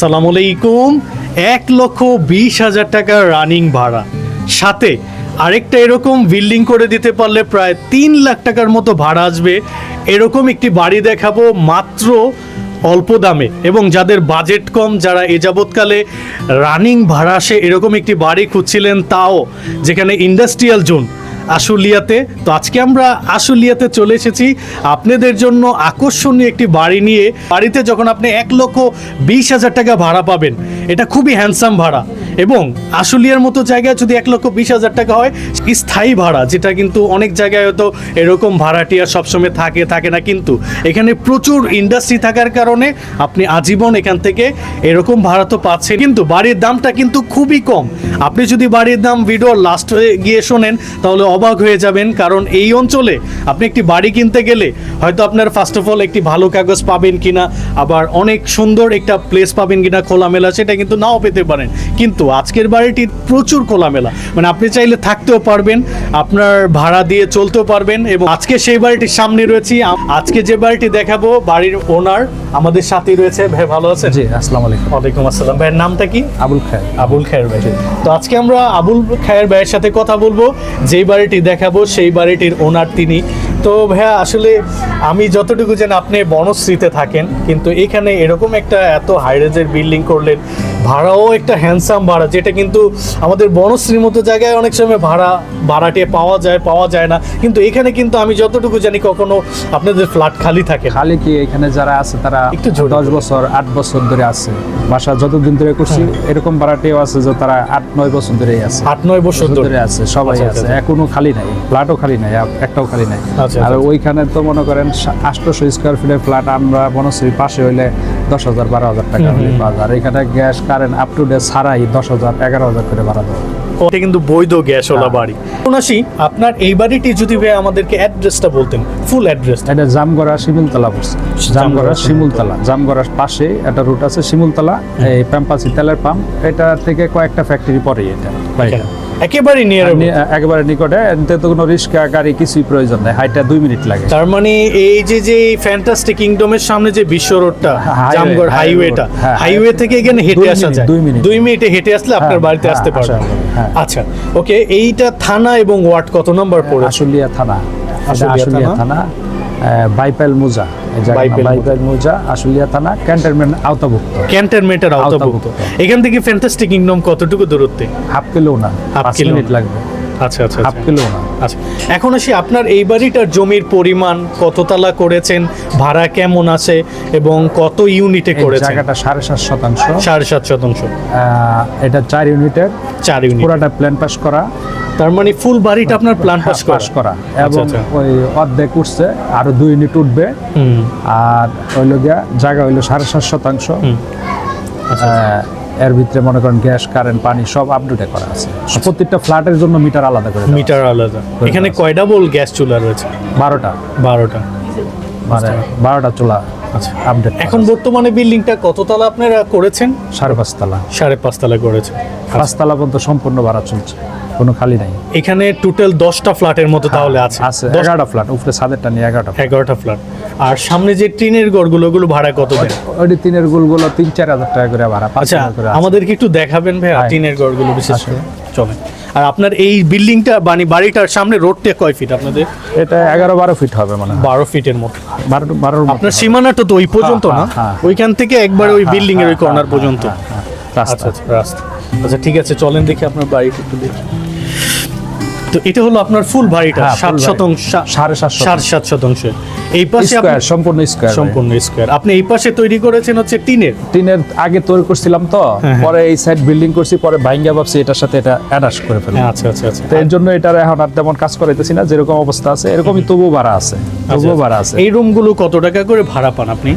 সালাম আলাইকুম। এক লক্ষ বিশ হাজার টাকা রানিং ভাড়া। সাথে আরেকটা এরকম বিল্ডিং করে দিতে পারলে প্রায় তিন লাখ টাকার মতো ভাড়া আসবে। এরকম একটি বাড়ি দেখাবো মাত্র অল্প দামে। এবং যাদের বাজেট কম, যারা এ যাবৎকালে রানিং ভাড়া আসে, এরকম একটি বাড়ি খুঁজছিলেন তাও, যেখানে ইন্ডাস্ট্রিয়াল জোন আশুলিয়াতে। তো আজকে আমরা আশুলিয়াতে চলে এসেছি। আপনাদের জন্য আকর্ষণীয় একটি বাড়ি নিয়ে। বাড়িতে যখন আপনি এক লক্ষ বিশ হাজার টাকা ভাড়া পাবেন, এটা খুবই হ্যান্ডসাম ভাড়া। এবং আশুলিয়ার মতো জায়গায় যদি এক লক্ষ বিশ হাজার টাকা হয় স্থায়ী ভাড়া, যেটা কিন্তু অনেক জায়গায় হয়তো এরকম ভাড়াটিয়া সবসময় থাকে থাকে না কিন্তু। এখানে প্রচুর ইন্ডাস্ট্রি থাকার কারণে আপনি আজীবন এখান থেকে এরকম ভাড়া তো পাচ্ছেন। কিন্তু বাড়ির দামটা কিন্তু খুবই কম। আপনি যদি বাড়ির দাম ভিডিও লাস্ট গিয়ে শোনেন, তাহলে অবাক হয়ে যাবেন কারণ এই অঞ্চলে আপনি একটি বাড়ি কিনতে গেলে হয়তো আপনার ফার্স্ট অফ অল একটি ভালো কাগজ পাবেন কিনা আবার অনেক সুন্দর একটা প্লেস পাবেন কিনা খোলামেলা সেটা কিন্তু নাও পেতে পারেন। কিন্তু আজকের বাড়িটি প্রচুর খোলামেলা। মানে আপনি চাইলে থাকতেও পারবেন আপনার ভাড়া দিয়ে চলতেও পারবেন এবং আজকে সেই বাড়িটির সামনে রয়েছি। আজকে যে বাড়িটি দেখাবো বাড়ির ওনার আমাদের সাথেই রয়েছে। ভাই ভালো আছেন? জি আসসালামু আলাইকুম। ওয়ালাইকুম আসসালাম। ভাইয়ের নামটা কি? আবুল খায় আবুল খায়ের ভাই। তো আজকে আমরা আবুল খায়ের ভাইয়ের সাথে কথা বলব। যেই বাড়িটি দেখাবো সেই বাড়িটির ওনার তিনি। তো ভাইয়া আসলে আমি যতটুকু জানি আপনি বনশ্রীতে থাকেন কিন্তু এখানে এরকম একটা এত হাইরেজের বিল্ডিং করলেন ভাড়াও একটা হ্যান্ডসাম ভাড়া যেটা কিন্তু আমাদের বনশ্রীর মতো জায়গায় অনেক সময় ভাড়া ভাড়াটে পাওয়া যায় পাওয়া যায় না। কিন্তু এখানে কিন্তু আমি যতটুকু জানি কখনো আপনাদের ফ্ল্যাট খালি থাকে খালি কি এখানে যারা আছে তারা একটু দশ বছর আট বছর ধরে আছে। বাসা যতদিন ধরে করছি এরকম ভাড়াটেও আছে যে তারা আট নয় বছর ধরেই আছে। আট নয় বছর ধরে। ধরে আছে সবাই আচ্ছা, আছে। আচ্ছা। এখনও খালি নাই। ফ্ল্যাটও খালি নাই একটাও খালি নাই। আচ্ছা, আর আচ্ছা। ওইখানে তো মনে করেন আটশোশো স্কোয়ার ফিটের ফ্ল্যাট আমরা বনশ্রীর পাশে হইলে দশ হাজার বারো হাজার টাকা পাওয়া যায় এখানে gas current up to date ছাড়াই দশ হাজার এগারো হাজার করে ভাড়া দেয়। ওটা কিন্তু বৈধ গ্যাসওয়ালা হ্যাঁ। বাড়ি। আসি আপনার এই বাড়িটি যদি আমাদেরকে অ্যাড্রেসটা বলতেন ফুল অ্যাড্রেসটা এটা জামগড়া শিমুলতলা পড়ছে। জামগড়া শিমুলতলা। জামগড়ার পাশে একটা রুট আছে শিমুলতলা এই প্যাম্পাসি তেলের পাম্প। এটা থেকে কয়েকটা ফ্যাক্টরি পরে এটা। বাড়িটা। একেবারে নিয়ে আর একেবারে নিকটে এতে তো কোনো রিক্সা গাড়ি কিছুই প্রয়োজন নেই। হাইটা দুই মিনিট লাগে। তার মানে এই যে যে ফ্যান্টাস্টিক কিংডমের সামনে যে বিশ্ব রোডটা জামগড় হাইওয়েটা হ্যাঁ, হাইওয়ে থেকে এখানে হেঁটে আসা যায়। দুই মিনিট। দুই মিনিটে হেঁটে আসলে আপনার হ্যাঁ, বাড়িতে হ্যাঁ, আসতে পারবেন। হ্যাঁ। আচ্ছা ওকে এইটা থানা এবং ওয়ার্ড কত নম্বর পড়ে আশুলিয়া থানা। আশুলিয়া থানা? বাইপাইল মোজা। বাইপাইল মোজা। আশুলিয়া থানা ক্যান্টনমেন্ট আওতাভুক্ত। ক্যান্টনমেন্টের আওতাভুক্ত। এখান থেকে ফ্যান্টাস্টিক কিংডম কতটুকু দূরত্বে? হাফ কিলো না হাফ কিলো। মিনিট লাগবে। আচ্ছা আচ্ছা হাফ আচ্ছা। কিলো না। আচ্ছা। এখন আসি আপনার এই বাড়িটার জমির পরিমাণ কত তালা করেছেন ভাড়া কেমন আছে এবং কত ইউনিটে করেছেন? জায়গাটা সাড়ে সাত শতাংশ। সাড়ে সাত শতাংশ। এটা চার ইউনিটের চার ইউনিট পুরাটা প্ল্যান পাস করা। তার মানে ফুল বাড়িটা আপনার প্ল্যান পাস পাস করা। এবং আচ্ছা। ওই অর্ধেক উঠছে আরও দুই ইউনিট উঠবে। আর হইল গিয়া জায়গা হইল সাড়ে সাত শতাংশ। আচ্ছা, এর ভিতরে মনে করেন গ্যাস কারেন্ট পানি সব আপডেটে করা আছে। প্রত্যেকটা ফ্ল্যাটের জন্য মিটার আলাদা করে মিটার আলাদা। এখানে কয়টা বল গ্যাস চুলা রয়েছে? বারোটা। বারোটা। মানে বারোটা চুলা। আচ্ছা আপডেট এখন বর্তমানে বিল্ডিংটা কততলা আপনারা করেছেন? সাড়ে পাঁচতলা। সাড়ে পাঁচতলা করেছেন। পাঁচতলা পর্যন্ত সম্পূর্ণ ভাড়া চলছে কোনো খালি নাই। এখানে টোটাল দশটা ফ্ল্যাটের মতো তাহলে আছে। আছে এগারোটা ফ্ল্যাট উপরে ছাদেরটা নিয়ে এগারোটা এগারোটা ফ্ল্যাট। আর সামনে যে টিনের ঘরগুলো ওগুলো ভাড়া কত দেন? ওই তিনের গুলগুলো তিন চার হাজার টাকা করে ভাড়া আচ্ছা আমাদেরকে একটু দেখাবেন ভাই হ্যাঁ। টিনের ঘরগুলো বিশেষ আচ্ছা। করে। চলে আর আপনার এই বিল্ডিংটা মানে বাড়িটার সামনে রোডটা কয় ফিট আপনাদের? এটা এগারো বারো ফিট হবে মানে বারো ফিটের মতো বারো আপনার সীমানাটা তো ওই পর্যন্ত না? হ্যাঁ, হ্যাঁ। ওইখান থেকে একবার ওই বিল্ডিংয়ের বিল্ডিং এর ওই হ্যাঁ, কর্নার হ্যাঁ, পর্যন্ত। হ্যাঁ, হ্যাঁ, রাস্তা। আচ্ছা আচ্ছা আচ্ছা ঠিক আছে চলেন দেখি আপনার বাড়িটা একটু দেখি। তো এটা হলো আপনার ফুল বাড়িটা হ্যাঁ, সাত শতাংশ সাড়ে সাত শতাংশ। সাড়ে সাত শতাংশ। এই পাশে সম্পূর্ণ স্কোয়ার সম্পূর্ণ স্কোয়ার আপনি এই পাশে তৈরি করেছেন হচ্ছে টিনের। টিনের আগে তৈরি করছিলাম তো হ্যাঁ, হ্যাঁ। পরে এই সাইড বিল্ডিং করছি পরে ভাঙ্গা ভাবছি এটার সাথে এটা অ্যাডাস করে হ্যাঁ আচ্ছা আচ্ছা আচ্ছা। তো এর জন্য এটার এখন আর তেমন কাজ করাইতেছি না যেরকম অবস্থা আছে এরকমই তবুও ভাড়া আছে তবুও ভাড়া আছে। এই রুমগুলো কত টাকা করে ভাড়া পান আপনি?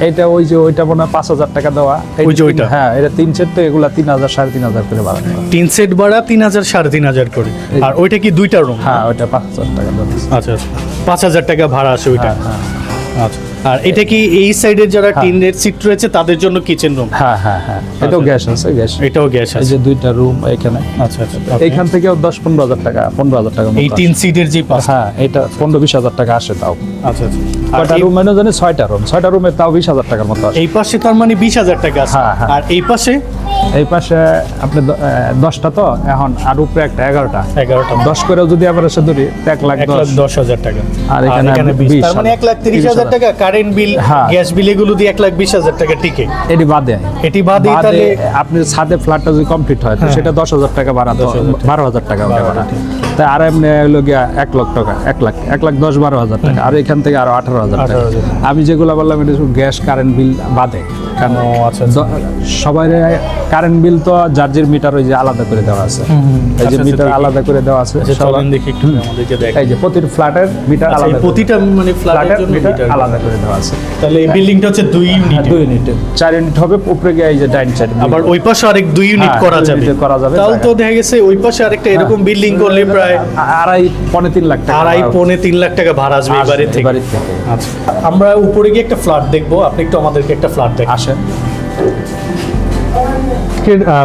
এটা ওই যে ওইটা মনে হয় পাঁচ হাজার টাকা দেওয়া। ওই যে ওইটা? হ্যাঁ এটা তিন সেট তো এগুলা তিন হাজার সাড়ে তিন হাজার করে ভাড়া তিন সেট ভাড়া তিন হাজার সাড়ে তিন হাজার করে। আর ওইটা কি দুইটা রুম হ্যাঁ ওইটা পাঁচ হাজার টাকা আচ্ছা আচ্ছা। পাঁচ হাজার টাকা ভাড়া আছে ওইটা। হ্যাঁ হ্যাঁ। আচ্ছা। আর এটা কি এই সাইডের যারা টিনের সিট রয়েছে তাদের জন্য কিচেন রুম হ্যাঁ হ্যাঁ হ্যাঁ। এটাও গ্যাস আছে গ্যাস এটাও গ্যাস এই আছে। যে দুইটা রুম এখানে। আচ্ছা আচ্ছা এইখান থেকেও দশ পনেরো হাজার টাকা পনেরো হাজার টাকা এই। তিন সিটের যে পাশ হ্যাঁ এটা পনেরো বিশ হাজার টাকা আসে তাও। আচ্ছা আচ্ছা। রুম মানে জানি ছয়টা রুম ছয়টা রুমে তাও বিশ হাজার টাকার মতো আসে। এই পাশে তার মানে বিশ হাজার টাকা আছে। হ্যাঁ, হ্যাঁ। আর এই পাশে? এই পাশে আপনি দশটা তো এখন আর উপরে একটা এগারোটা। এগারোটা। দশ করে যদি আবার এসে ধরি এক লাখ দশ। হাজার টাকা। আর এখানে বিশ। 20 তার মানে এক লাখ তিরিশ হাজার টাকা। Current bill. গ্যাস বিল এগুলো দিয়ে এক লাখ বিশ হাজার টাকা টিকে এটি বাদে এটি বাদে তাহলে আপনি ছাদে ফ্ল্যাটটা যদি কমপ্লিট হয় তো হ্যাঁ। সেটা দশ হাজার টাকা ভাড়া তো 10,000 টাকা। বারো হাজার টাকা বারো আর এমনি হলো গিয়া এক লাখ টাকা এক লাখ এক লাখ দশ বারো হাজার টাকা আর এখান থেকে আরও আঠারো হাজার টাকা। আমি যেগুলো বললাম এটা গ্যাস কারেন্ট বিল বাদে। কারণ আচ্ছা, আচ্ছা। সবাই কারেন্ট বিল তো যার মিটার ওই যে আলাদা করে দেওয়া আছে। এই যে আচ্ছা, মিটার আলাদা করে দেওয়া আছে আচ্ছা, দেখি একটু এই যে প্রতিটি ফ্ল্যাটের মিটার আচ্ছা, আলাদা প্রতিটা মানে ফ্ল্যাটের মিটার আলাদা করে দেওয়া আছে। তাহলে এই বিল্ডিংটা হচ্ছে দুই হ্যাঁ, ইউনিট দুই ইউনিট চার ইউনিট হবে উপরে গিয়ে এই যে ডাইন সাইড আবার ওই পাশে আরেক দুই ইউনিট হ্যাঁ, করা দুই যাবে। করা যাবে, তাহলে তো দেখা গেছে ওই পাশে আরেকটা এরকম বিল্ডিং করলে প্রায় আড়াই পনেরো তিন লাখ টাকা আড়াই পৌনে তিন লাখ টাকা ভাড়া আসবে এবারে থেকে। আচ্ছা। আমরা উপরে গিয়ে একটা ফ্ল্যাট দেখব আপনি একটু আমাদেরকে একটা ফ্ল্যাট দেখ আসেন।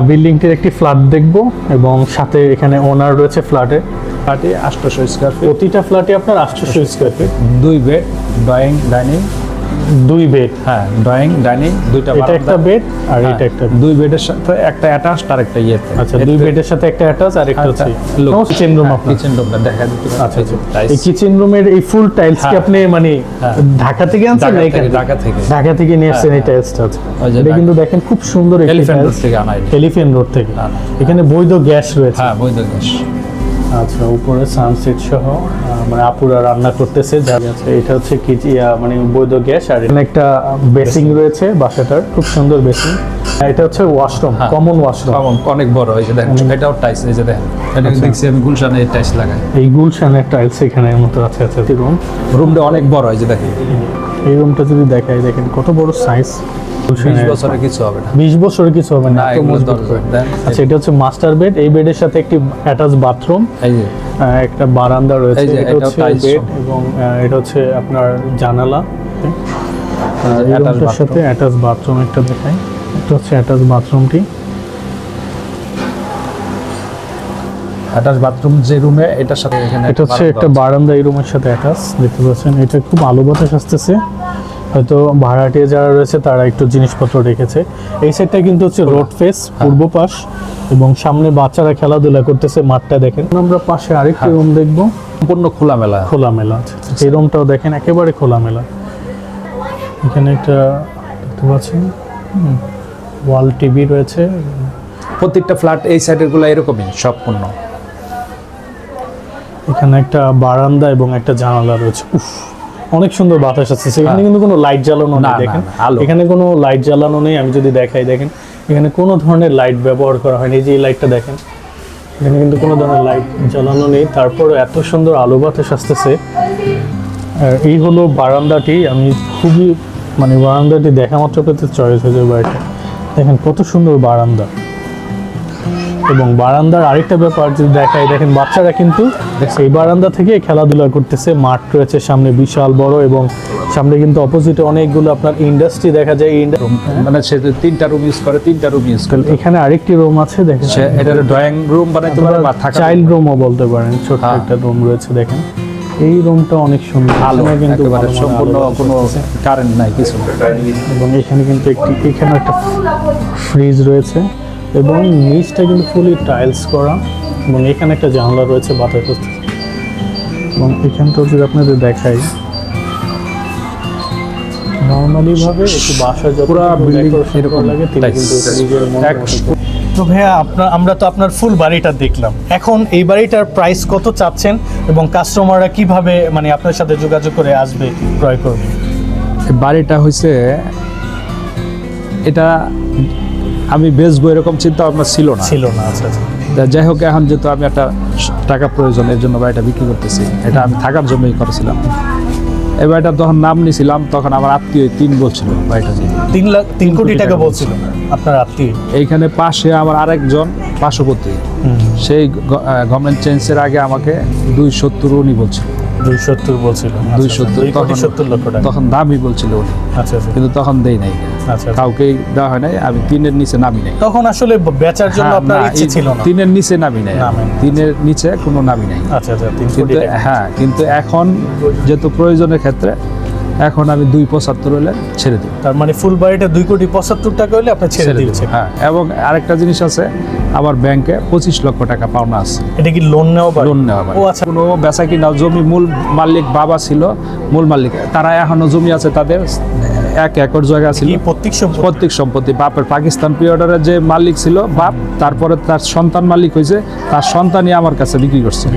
বিল্ডিংটির একটি ফ্ল্যাট দেখব এবং সাথে এখানে ওনার রয়েছে ফ্ল্যাটে। পার্টি আটশোশো স্কোয়ার ফিট। প্রতিটা ফ্ল্যাটে আপনার আটশোশো স্কোয়ার ফিট। দুই বেড ড্রয়িং ডাইনিং। দুই বেড হ্যাঁ ড্রয়িং ডাইনিং দুইটা এটা একটা বেড আর হ্যাঁ, এটা একটা দুই বেডের সাথে একটা অ্যাটাচ আর একটা ইয়েতে। আচ্ছা দুই বেডের সাথে একটা অ্যাটাচ আর একটা হচ্ছে কিচেন রুম আপনার। কিচেন রুমটা দেখা দিতে আচ্ছা আচ্ছা এই কিচেন রুমের এই ফুল টাইলস কি হ্যাঁ। আপনি মানে হ্যাঁ। ঢাকা থেকে আনছেন না এখানে ঢাকা থেকে। ঢাকা থেকে নিয়ে আসছেন এই হ্যাঁ, টাইলসটা এটা কিন্তু দেখেন খুব সুন্দর এলিফ্যান্ট রোড থেকে আনা এটা। এলিফ্যান্ট রোড থেকে। হ্যাঁ। এখানে বৈধ গ্যাস রয়েছে। হ্যাঁ বৈধ গ্যাস। আচ্ছা উপরে সানসেট সহ মানে আপুরা রান্না করতেছে যা আছে। এটা হচ্ছে কি মানে বৈধ গ্যাস আর এখানে একটা বেসিং রয়েছে বাসাটার খুব সুন্দর বেসিং এটা হচ্ছে ওয়াশরুম। কমন ওয়াশরুম কমন অনেক বড় এই যে দেখেন এটাও টাইস এই যে দেখেন। এটা আচ্ছা। দেখছি আমি গুলশানে এই টাইস লাগাই। এই গুলশানের টাইলস এখানে মতো আছে আছে রুম রুমটা অনেক বড় এই যে দেখেন। এই রুমটা যদি দেখাই দেখেন কত বড় সাইজ বিশ বছরে কিছু হবে না। বিশ বছরের কিছু হবে না। আচ্ছা এটা হচ্ছে মাস্টার বেড এই বেডের সাথে একটি অ্যাটাচ বাথরুম এই যে। একটা বারান্দা রয়েছে। এটা হচ্ছে বেড এবং এটা হচ্ছে আপনার জানালা। সাথে অ্যাটাচ বাথরুম একটা দেখাই। এটা হচ্ছে অ্যাটাচ বাথরুমটি অ্যাটাচ বাথরুম যে রুমে এটার সাথে এখানে এটা হচ্ছে একটা বারান্দা এই রুমের সাথে অ্যাটাচ দেখতে পাচ্ছেন? এটা খুব আলো বাতাস আসতেছে। হয়তো ভাড়াটিয়া যারা রয়েছে তারা একটু জিনিসপত্র রেখেছে। এই সাইডটা কিন্তু হচ্ছে রোড ফেস পূর্ব পাশ এবং সামনে বাচ্চারা খেলাধুলা করতেছে মাঠটা দেখেন। আমরা পাশে আরেকটি হ্যাঁ। রুম দেখব। সম্পূর্ণ খোলামেলা। খোলামেলা। আছে এই রুমটাও দেখেন একেবারে খোলামেলা। এখানে একটা দেখতে পাচ্ছেন? ওয়াল টিভি রয়েছে। প্রত্যেকটা ফ্ল্যাট এই সাইডেরগুলো এরকমই সম্পূর্ণ। এখানে একটা বারান্দা এবং একটা জানালা রয়েছে। উফ অনেক সুন্দর বাতাস আসছে এখানে হ্যাঁ। কিন্তু কোনো লাইট জ্বালানো নেই দেখেন? এখানে কোনো লাইট জ্বালানো নেই আমি যদি দেখাই দেখেন? এখানে কোনো ধরনের লাইট ব্যবহার করা হয়নি এই যে এই লাইটটা দেখেন? এখানে কিন্তু কোনো ধরনের লাইট জ্বালানো নেই। তারপর এত সুন্দর আলো বাতাস আসতেছে। আর এই হলো বারান্দাটি আমি খুবই মানে বারান্দাটি দেখা মাত্র পেতে চয়েস হয়ে যাবে বাড়িটা দেখেন কত সুন্দর বারান্দা। এবং বারান্দার আরেকটা ব্যাপার যদি দেখায় দেখেন বাচ্চারা কিন্তু এই বারান্দা থেকে খেলাধুলা করতেছে। মাঠ রয়েছে সামনে বিশাল বড় এবং সামনে কিন্তু অপোজিটে অনেকগুলো আপনার ইন্ডাস্ট্রি দেখা যায়। মানে সে তিনটা রুম ইউজ করে তিনটা রুম ইউজ করে। এখানে আরেকটি রুম আছে দেখেন। সে এটার ড্রয়িং রুম বানাইতে পারে বা চাইল্ড রুমও বলতে পারেন ছোট্ট হ্যাঁ। একটা রুম রয়েছে দেখেন। এই রুমটা অনেক সুন্দর। আলো কিন্তু সম্পূর্ণ কোনো কারেন্ট নাই কিছু এবং এখানে কিন্তু একটি এখানে একটা ফ্রিজ রয়েছে। এবং নিচটা কিন্তু ফুলি টাইলস করা এবং এখানে একটা জানলা রয়েছে বাতাস এবং এখানটাও যদি আপনাদের দেখাই নর্মালি ভাবে একটু বাসা যত পুরা এরকম। লাগে তিনি কিন্তু নিজের মন তো ভাইয়া আপনার আমরা তো আপনার ফুল বাড়িটা দেখলাম। এখন এই বাড়িটার প্রাইস কত চাচ্ছেন এবং কাস্টমাররা কীভাবে মানে আপনার সাথে যোগাযোগ করে আসবে ক্রয় করবে? বাড়িটা হয়েছে এটা আমি বেচবো এরকম চিন্তা ভাবনা ছিল না। ছিল না আচ্ছা আচ্ছা। যাই হোক এখন যেহেতু আমি একটা টাকা প্রয়োজন এর জন্য বাড়িটা বিক্রি করতেছি। এটা আমি থাকার জন্যই করেছিলাম। এই বাড়িটা তখন নাম নিয়েছিলাম তখন আমার আত্মীয় তিন বলছিল বাড়িটা যে তিন লাখ তিন কোটি টাকা বলছিল আপনার আত্মীয়। এইখানে পাশে আমার আরেকজন পার্শ্ববর্তী। সেই গভর্নমেন্ট চেঞ্জের আগে আমাকে দুই সত্তর উনি বলছিল। দুই সত্তর বলছিল। দুই সত্তর দুই সত্তর লক্ষ টাকা। তখন দামই বলছিল উনি। আচ্ছা আচ্ছা। কিন্তু তখন দেই নাই। আচ্ছা আচ্ছা। কাউকে দেওয়া হয় নাই আমি তিনের নিচে নামি নাই। তখন আসলে বেচার জন্য হ্যাঁ, আপনার ইচ্ছে ছিল না। তিনের নিচে নামি নাই। তিনের নিচে কোনো নামি নাই। আচ্ছা আচ্ছা কিন্তু হ্যাঁ কিন্তু এখন যেহেতু প্রয়োজনের ক্ষেত্রে এখন আমি দুই পঁচাত্তর হলে ছেড়ে দিই তার মানে ফুল বাড়িটা দুই কোটি পঁচাত্তর টাকা হলে আপনি ছেড়ে দিচ্ছেন হ্যাঁ এবং আরেকটা জিনিস আছে আমার ব্যাংকে পঁচিশ লক্ষ টাকা পাওনা আছে। এটা কি লোন নেওয়া? লোন নেওয়া ও আচ্ছা। কোনো বেচা কিনা জমি মূল মালিক বাবা ছিল মূল মালিক তারা এখনও জমি আছে তাদের এক একর জায়গা ছিল। প্রত্যেক সম্পত্তি? প্রত্যেক সম্পত্তি। বাপের পাকিস্তান পিরিয়ডের যে মালিক ছিল বাপ তারপরে তার সন্তান মালিক হয়েছে তার সন্তানই আমার কাছে বিক্রি করছে।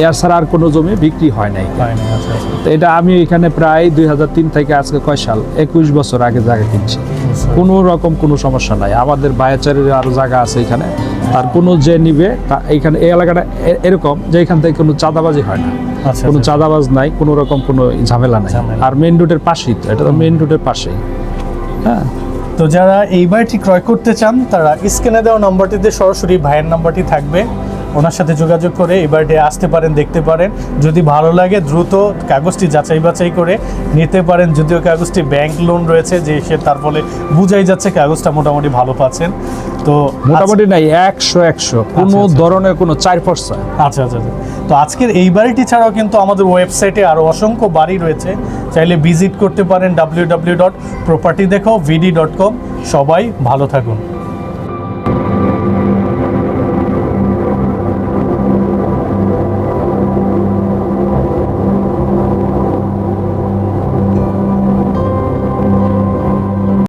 এর ছাড়া আর কোনো জমি বিক্রি হয় নাই। আচ্ছা, আচ্ছা। তো এটা আমি এখানে প্রায় দুই হাজার তিন থেকে আজকে কয় সাল? একুশ বছর আগে জায়গা কিনছি। কোনো রকম কোনো সমস্যা নাই। আমাদের বায়াচারের আরও জায়গা আছে এখানে। তার কোনো যে নিবে তা এইখানে এই এলাকাটা এরকম যে এখান থেকে কোনো চাঁদাবাজি হয় না। আচ্ছা, কোনো আচ্ছা। চাঁদাবাজ নাই কোনো রকম কোনো ঝামেলা নাই। আর মেইন রোডের পাশেই তো এটা তো মেন রোডের পাশেই। হ্যাঁ। তো যারা এই বাড়িটি ক্রয় করতে চান তারা স্ক্রিনে দেওয়া নম্বরটিতে সরাসরি ভাইয়ের নাম্বারটি থাকবে। ওনার সাথে যোগাযোগ করে এই বাড়িটি আসতে পারেন দেখতে পারেন। যদি ভালো লাগে দ্রুত কাগজটি যাচাই বাছাই করে নিতে পারেন। যদিও কাগজটি ব্যাংক লোন রয়েছে যে সে তার ফলে বুঝাই যাচ্ছে কাগজটা মোটামুটি ভালো পাচ্ছেন। তো মোটামুটি নাই একশো একশো। কোনো আচ্ছা। ধরনের কোনো চার পয়সা আচ্ছা আচ্ছা আচ্ছা। তো আজকের এই বাড়িটি ছাড়াও কিন্তু আমাদের ওয়েবসাইটে আরও অসংখ্য বাড়ি রয়েছে। চাইলে ভিজিট করতে পারেন ডাব্লিউ ডাব্লিউ ডট প্রপার্টি দেখো ভিডি ডট কম সবাই ভালো থাকুন।